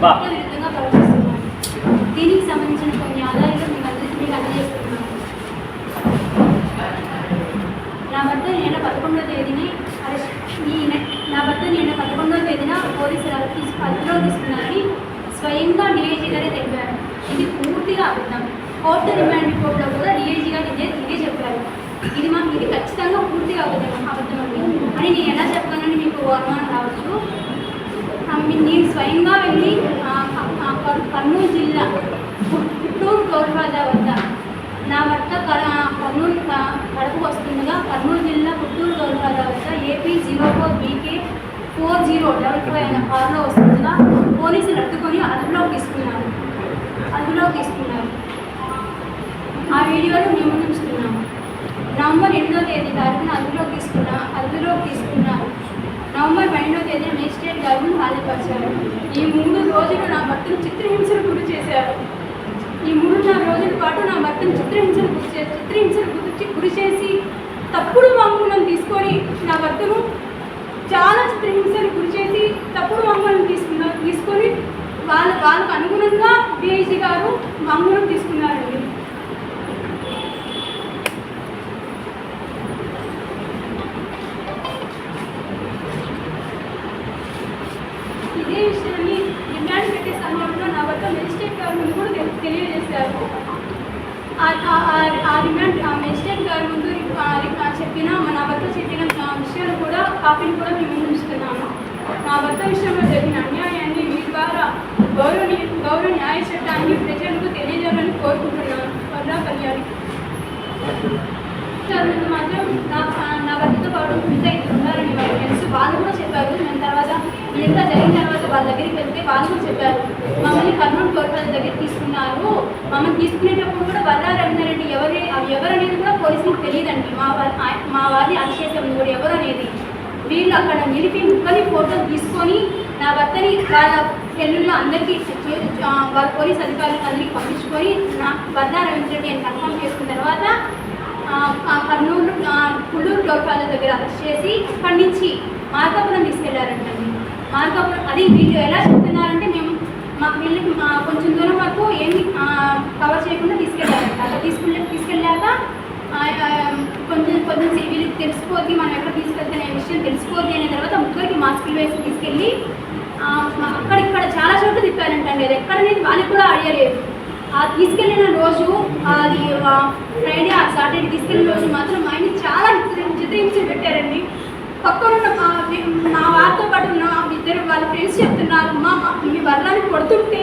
ఈ దీనికి సంబంధించిన కొన్ని ఆధారాలు మీకు అందరికీ మీకు అందజేస్తున్నాను. నా భర్త నేను పదకొండవ తేదీని నా భర్త నేను పదకొండవ తేదీన పోలీసులు అదుపులో తీసుకున్నారని స్వయంగా డిఐజీ తెలిపారు. ఇది పూర్తిగా అబద్ధం. కోర్టు రిమాండ్ రిపోర్ట్లో కూడా డిఐజీ గారు ఇదే ఇది మాకు ఇది ఖచ్చితంగా పూర్తిగా అబద్ధం అబద్ధం అని. నేను ఎలా చెప్పానని మీకు అనుమానం రావచ్చు? నేను స్వయంగా వెళ్ళి కర్నూలు జిల్లా పుట్టూరు గౌరవాద వద్ద నా భర్త కర్నూలు కడుపు కడపకు వస్తుండగా కర్నూలు జిల్లా పుట్టూరు గౌరవాద వద్ద AP zero four BK four zero double five అయిన కారులో వస్తుండగా పోలీసులు అడ్డుకొని అదుపులోకి ఇస్తున్నారు అదుపులోకి ఇస్తున్నారు ఆ వీడియోలు మేము ఉంచుతున్నాము నవంబర్ ఎనిమిదో తేదీ తారీఖున అదుపులోకి తీసుకున్నా అదుపులోకి తీసుకున్నారు నవంబర్ పన్నెండో తేదీ మేజిస్ట్రేట్ గారు హాజరుపరిచారు. ఈ మూడు రోజులు నా భక్తులు చిత్రహింసలు గురి చేశారు. ఈ మూడున్నర రోజుల పాటు నా భర్తను చిత్రహింసలు గురి చే చిత్రహింసలు గురించి గురి చేసి తప్పుడు వాంగ్మూలం తీసుకొని నా భర్తను చాలా చిత్రహింసలు గురి చేసి తప్పుడు వాంగ్మూలం తీసుకున్నారు తీసుకొని వాళ్ళ వాళ్ళకు అనుగుణంగా డిఐజీ గారు వాంగ్మూలం తీసుకున్నారు ఇదే విషయాన్ని డిమాండ్ పెట్టే సమయంలో నా వద్ద మెజిస్ట్రేట్ గారి ముందు కూడా తెలి- తెలియజేశారు. ఆ- డిమాండ్ మెజిస్ట్రేట్ గారి ముందు చెప్పిన నా వద్ద చెప్పిన విషయాలు కూడా కాపీని కూడా మేము ముందు ఉంచుతున్నాము నా వద్ద విషయంలో జరిగిన అన్యాయాన్ని మీ ద్వారా గౌరవ గౌరవ న్యాయ చట్టాన్ని ప్రజలకు తెలియజేయాలని కోరుకుంటున్నాను. వల్ల కళ్యాణి. ముందు మాత్రం నా నా భర్తతో పాటు మిగతా ఇద్దరు ఉన్నారని వాళ్ళు తెలుసు వాళ్ళు కూడా చెప్పారు నేను తర్వాత ఇదంతా జరిగిన తర్వాత వాళ్ళ దగ్గరికి వెళ్తే వాళ్ళు చెప్పారు మమ్మల్ని కర్నూలు కోర్టుల దగ్గర తీసుకున్నారు. మమ్మల్ని తీసుకునేటప్పుడు కూడా బల్లా రవీంద్రెడ్డి ఎవరి ఎవరు అనేది కూడా పోలీసులకు తెలియదండి. మా వారి మా వారిని అరెస్ట్ చేసాము కూడా ఎవరు అనేది. వీళ్ళు అక్కడ నిలిపి ముక్కని ఫోటోలు తీసుకొని నా భర్తని వాళ్ళ సెల్లుల్లో అందరికీ వాళ్ళ పోలీస్ అధికారులకు అందరికీ పంపించుకొని నా బల్లా రవీంద్రెడ్డి అని కన్ఫర్మ్ చేసుకున్న తర్వాత కర్నూలు కుళ్ళూరు పుల్లూరు దగ్గర అరెస్ట్ చేసి అక్కడి నుంచి మార్కాపురం తీసుకెళ్ళారంటండి. మార్గం అది వీళ్ళు ఎలా చెప్తున్నారంటే మేము మాకు వెళ్ళి మా కొంచెం దూరం వరకు ఏమి కవర్ చేయకుండా తీసుకెళ్ళారంట అలా తీసుకెళ్ళి తీసుకెళ్ళాక కొంచెం కొంచెం వీళ్ళకి తెలిసిపోద్ది మనం ఎక్కడ తీసుకెళ్తే విషయం తెలిసిపోద్ది అనే తర్వాత ముగ్గురికి మాస్కులు వేసి తీసుకెళ్ళి మా- అక్కడిక్కడ చాలా చోట్ల తిప్పారంటండి. అది ఎక్కడనేది వాళ్ళకి కూడా అడిగలేదు ఆ తీసుకెళ్ళిన రోజు అది ఫ్రైడే ఆ సాటర్డే తీసుకెళ్ళిన రోజు మాత్రం ఆయన చాలా చిత్రించి పెట్టారండి. పక్కన ఉన్న మా మా వారితో పాటు ఉన్న ఇద్దరు వాళ్ళ ఫ్రెండ్స్ చెప్తున్నారు అమ్మ మీ వర్ణాన్ని కొడుతుంటే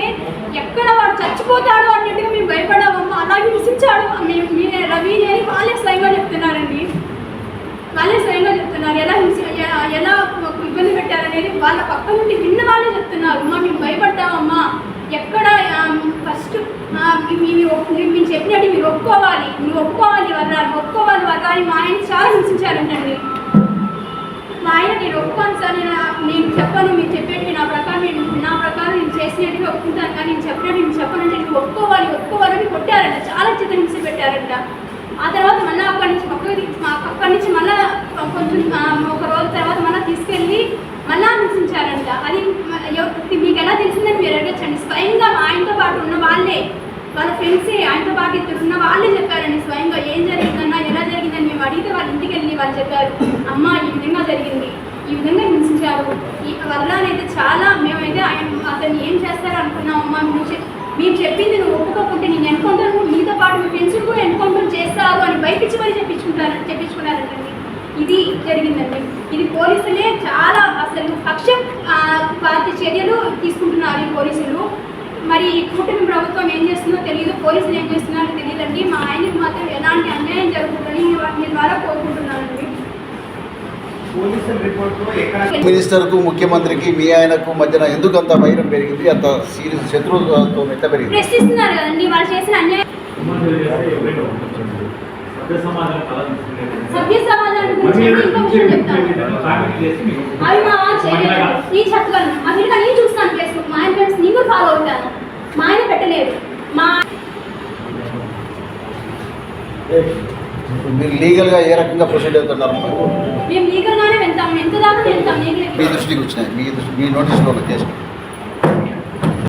ఎక్కడ వాడు చచ్చిపోతాడు అన్నట్టుగా మేము భయపడామమ్మా అలాగే విసించాడు మేము మీ రవి అని వాళ్ళే స్వయంగా చెప్తున్నారండి. వాళ్ళే స్వయంగా చెప్తున్నారు ఎలా హింస ఎలా ఇబ్బంది పెట్టారనేది వాళ్ళ పక్క నుండి విన్న వాళ్ళే చెప్తున్నారు. అమ్మా మేము భయపడ్డామమ్మా ఎక్కడ ఫస్ట్ మేము చెప్పినట్టు మీరు ఒప్పుకోవాలి మీరు ఒప్పుకోవాలి వర్రాలు ఒప్పుకోవాలి వర్రాలి మా ఆయన చాలా హింసించారు మా ఆయన నేను ఒప్పుకోను సార్ నేను నేను చెప్పను మీరు చెప్పేటి నా ప్రకారం నేను నా ప్రకారం నేను చేసినట్టుగా కానీ నేను చెప్పిన నేను చెప్పనంటే నేను ఒప్పుకోవాలి ఒప్పుకోవాలని కొట్టారంట. చాలా చిత్రహింస పెట్టారంట ఆ తర్వాత మళ్ళీ అక్కడి నుంచి పక్కకి మా అక్కడి నుంచి మళ్ళీ కొంచెం ఒక రోజు తర్వాత మళ్ళీ తీసుకెళ్ళి మళ్ళా హింసించారంట అది మీకు ఎలా తెలిసిందని మీరు అడగచ్చండి. స్వయంగా మా ఆయనతో పాటు ఉన్న వాళ్ళే వాళ్ళ ఫ్రెండ్సే ఆయనతో పాటు ఇద్దరు ఉన్న వాళ్ళే చెప్పారండి స్వయంగా ఏం జరిగిందన్నా ఎలా జరిగిందని మేము అడిగితే వాళ్ళ ఇంటికి వెళ్ళి వాళ్ళు చెప్పారు. అమ్మ ఈ విధంగా జరిగింది. ఈ విధంగా హింసించారు. ఈ వల్ల అయితే చాలా మేమైతే ఆయన అతను ఏం చేస్తారు అనుకున్నామమ్మా మీరు చెప్పింది నువ్వు ఒప్పుకోకుంటే నేను ఎన్కౌంటర్ మీతో పాటు మీ ఫ్రెండ్స్ కూడా ఎన్కౌంటర్ చేస్తారు అని బయటిచ్చి మరీ చెప్పించుకుంటారు చెప్పించుకున్నారంటండి. ఇది జరిగిందండి. ఇది పోలీసులే చాలా అసలు పక్షం పార్టీ చర్యలు తీసుకుంటున్నారు ఈ పోలీసులు. మరి ఈ కూటమి ప్రభుత్వం ఏం చేస్తుందో తెలియదు పోలీసులు ఏం చేస్తున్నారో తెలియదండి మా ఆయనకి మాత్రం ఎలాంటి అన్యాయం జరుగుతుందని మీ ద్వారా కోరుకుంటున్నాను మినిస్టర్కు ముఖ్యమంత్రికి మీ ఆయనకు మధ్యన ఎందుకు అంత వైరం పెరిగింది? అంత సీరియస్ శత్రుత్వం ఎంత పెరిగింది? మా ఆయన పెట్టలేదు. మా మీరు లీగల్గా ఏ రకంగా ప్రొసీడ్ అవుతున్నారు? మీ దృష్టికి వచ్చినాయి. మీ దృష్టి మీ నోటీస్లో కేసు.